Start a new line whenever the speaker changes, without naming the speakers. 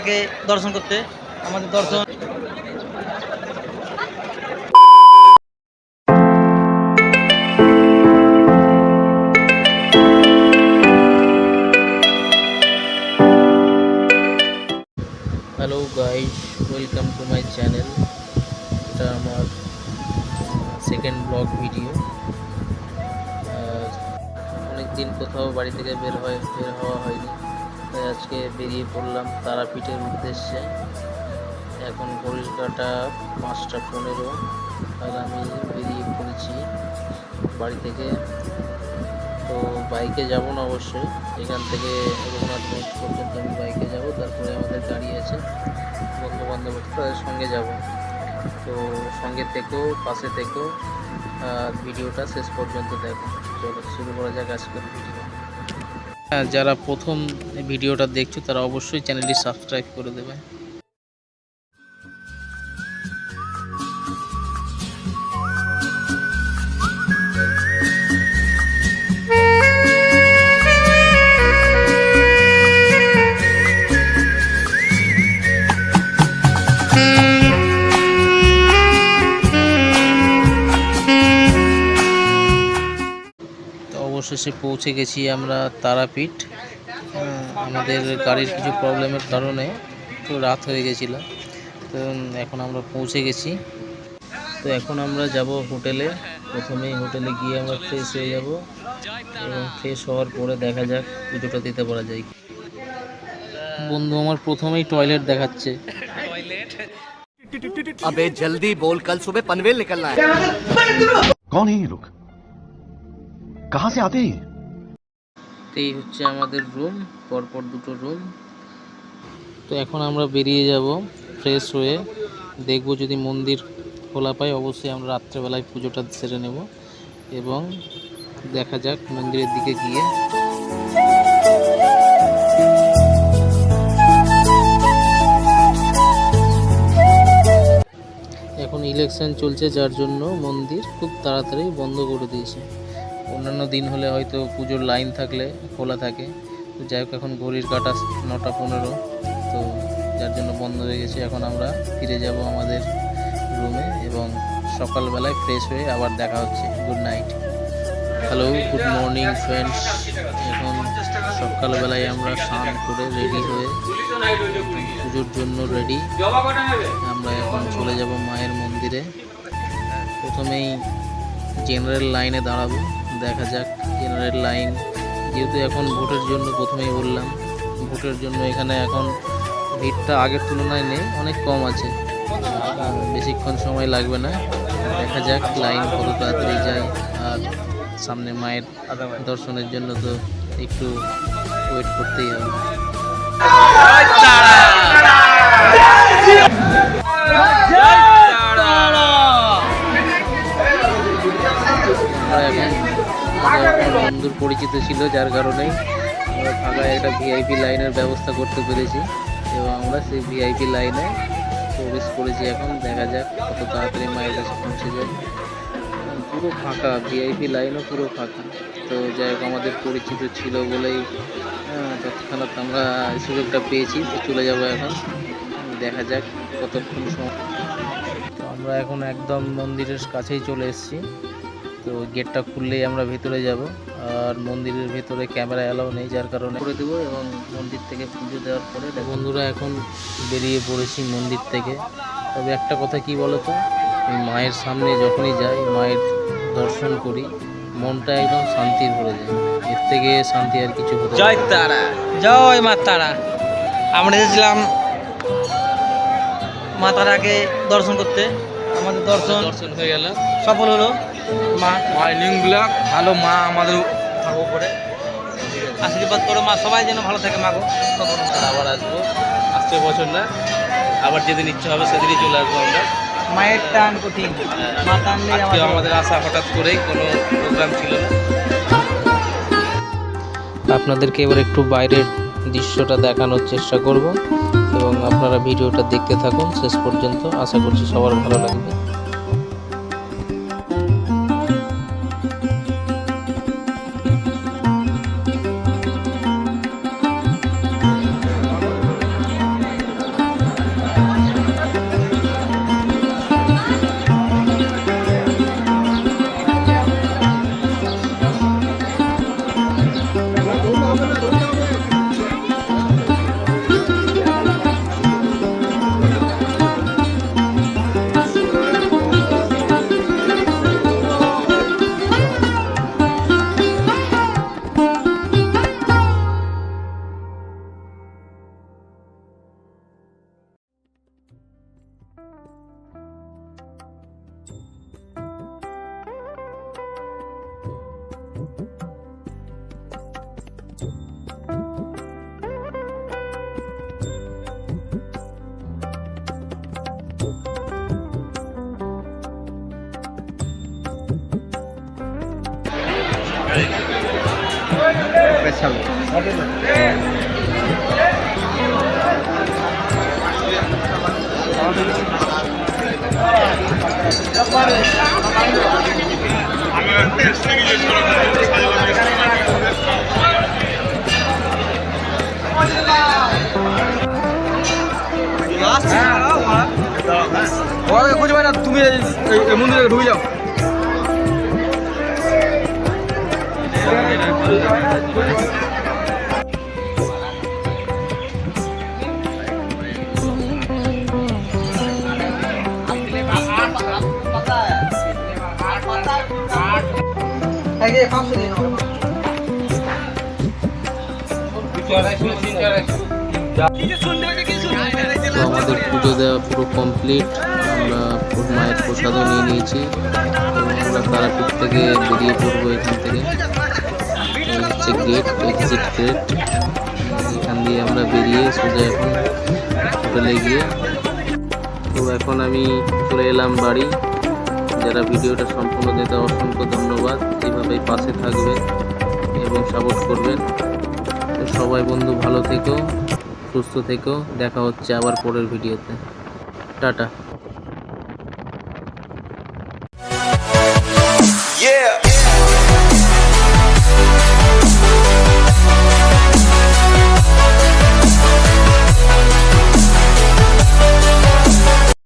তারাকে দর্শন করতে। আমাদের দর্শন
hello guys welcome to my channel এটা আমার সেকেন্ড ব্লগ ভিডিও অনেক দিন কোথাও বাড়ি থেকে বের হয় বের হওয়া হয়নি। তাই আজকে বেরিয়ে পড়লাম তারাপীঠের উদ্দেশ্যে। এখন ঘড়ির কাটা পাঁচটা পনেরো, আর আমি বেরিয়ে পড়েছি বাড়ি থেকে। তো বাইকে যাব না অবশ্যই, এখান থেকে রঘুনাথগঞ্জ পর্যন্ত আমি বাইকে যাব, তারপরে আমাদের গাড়ি আছে বন্ধু বান্ধব তাদের সঙ্গে যাব। তো সঙ্গে থেকেও পাশে থেকেও ভিডিওটা শেষ পর্যন্ত দেখো। চলো, শুরু করা যাক আজকের ভিডিও। যারা প্রথম ভিডিওটা দেখছ তারা অবশ্যই চ্যানেলটি সাবস্ক্রাইব করে দেবে। অবশেষে পৌঁছে গেছি আমরা তারাপীঠ। আমাদের গাড়ির কিছু প্রবলেমের কারণে তো রাত হয়ে গেছিল। তো এখন আমরা পৌঁছে গেছি। তো এখন আমরা যাব হোটেলে। প্রথমেই হোটেলে গিয়ে আমরা ফ্রেশ হয়ে যাব এবং ফ্রেশ হওয়ার পরে দেখা যাক পুজোটা দিতে পারা যায় বন্ধু আমার প্রথমেই টয়লেট দেখাচ্ছে।
আবে জলদি বল কাল पनवेल निकलना है
कौन है ये लोग कहां से आते हैं ये?
তো এই হচ্ছে আমাদের রুম পরপর দুটো রুম তো এখন আমরা বেরিয়ে যাব ফ্রেশ হয়ে দেখব যদি মন্দির খোলা পাই অবশ্যই আমরা রাত্রেবেলায় পুজোটা সেরে নেব এবং দেখা যাক মন্দিরের দিকে গিয়ে এখন ইলেকশন চলছে যার জন্য মন্দির খুব তাড়াতাড়ি বন্ধ করে দিয়েছে অন্যান্য দিন হলে হয়তো পুজোর লাইন থাকলে খোলা থাকে। তো যাই হোক, এখন ঘড়ির কাটা নটা পনেরো। তো যার জন্য বন্ধ হয়ে গেছে, এখন আমরা ফিরে যাব আমাদের রুমে এবং সকালবেলায় ফ্রেশ হয়ে আবার দেখা হচ্ছে। Good night hello good morning friends এখন সকালবেলায় আমরা স্নান করে রেডি হয়ে পুজোর জন্য রেডি আমরা এখন চলে যাব মায়ের মন্দিরে। প্রথমেই জেনারেল লাইনে দাঁড়াবো। দেখা যাক জেনারেল লাইন যেহেতু এখন ভোটের জন্য প্রথমেই বললাম, ভোটের জন্য এখানে এখন ভিড়টা আগের তুলনায় নেই, অনেক কম আছে। বেশিক্ষণ সময় লাগবে না। দেখা যাক লাইন কত তাড়াতাড়ি যায়। আর সামনে মায়ের দর্শনের জন্য তো একটু ওয়েট করতেই হবে। বন্ধুর পরিচিত ছিল যার কারণেই আমরা ফাঁকায় একটা ভিআইপি লাইনের ব্যবস্থা করতে পেরেছি এবং আমরা সেই ভিআইপি লাইনে প্রবেশ করেছি এখন। দেখা যাক কত তাড়াতাড়ি মায়ের কাছে পৌঁছে যায়। পুরো ফাঁকা ভিআইপি লাইনও পুরো ফাঁকা। তো যাই হোক আমাদের পরিচিত ছিল বলেই আহ, তৎক্ষণাৎ আমরা সুযোগটা পেয়েছি তো চলে যাব এখন। দেখা যাক কতক্ষণ সময়। তো আমরা এখন একদম মন্দিরের কাছেই চলে এসেছি। তো গেটটা খুললেই আমরা ভেতরে যাব। আর মন্দিরের ভেতরে ক্যামেরা অ্যালাউ নেই যার কারণে করে দেবো এবং মন্দির থেকে পুজো দেওয়ার পরে বন্ধুরা এখন বেরিয়ে পড়েছি মন্দির থেকে। তবে একটা কথা কি বলতো? মায়ের সামনে যখনই যাই মায়ের দর্শন করি মনটা একদম শান্তি ভরে যায়। এর থেকে শান্তি আর কিছু
জয় তারা জয় মা তারা। আমরা এসেছিলাম মা তারাকে দর্শন করতে। আমাদের দর্শন
দর্শন হয়ে গেল।
সফল হলো। মা।
লিঙ্কগুলো ভালো মা আমাদের থাকব করে।
আশীর্বাদ করো মা সবাই যেন ভালো থাকে মা গো।
আবার আসব। আসতে বছর না আবার যেদিন ইচ্ছা হবে সেদিনই চলে আসব আমরা।
মায়ের টান কঠিন। মা টানলে
আমাদের আশা হঠাৎ করেই কোনো প্রোগ্রাম ছিল না। আপনাদেরকে এবার একটু বাইরের দৃশ্যটা দেখানোর চেষ্টা করব এবং আপনারা ভিডিওটা দেখতে থাকুন। শেষ পর্যন্ত আশা করছি সবার ভালো লাগবে।
special. Thank you. মন্দিরে ঢুকে যাও।
তো আমাদের পুজো দেওয়া পুরো কমপ্লিট মায়ের প্রসাদও নিয়ে নিয়েছি। আমরা তারাপীঠ থেকে বেরিয়ে পড়ব এখান থেকে। হচ্ছে গেট এক্সিট গেট এখান দিয়ে আমরা বেরিয়ে সোজা এখন হোটেলে গিয়ে। তো এখন আমি চলে এলাম বাড়ি। যারা ভিডিওটা সম্পূর্ণ দেখে অসংখ্য ধন্যবাদ। এভাবেই পাশে থাকবেন এবং সাপোর্ট করবেন। তো সবাই বন্ধু ভালো থেকো, সুস্থ থেকো। দেখা হচ্ছে আবার পরের ভিডিওতে। টাটা।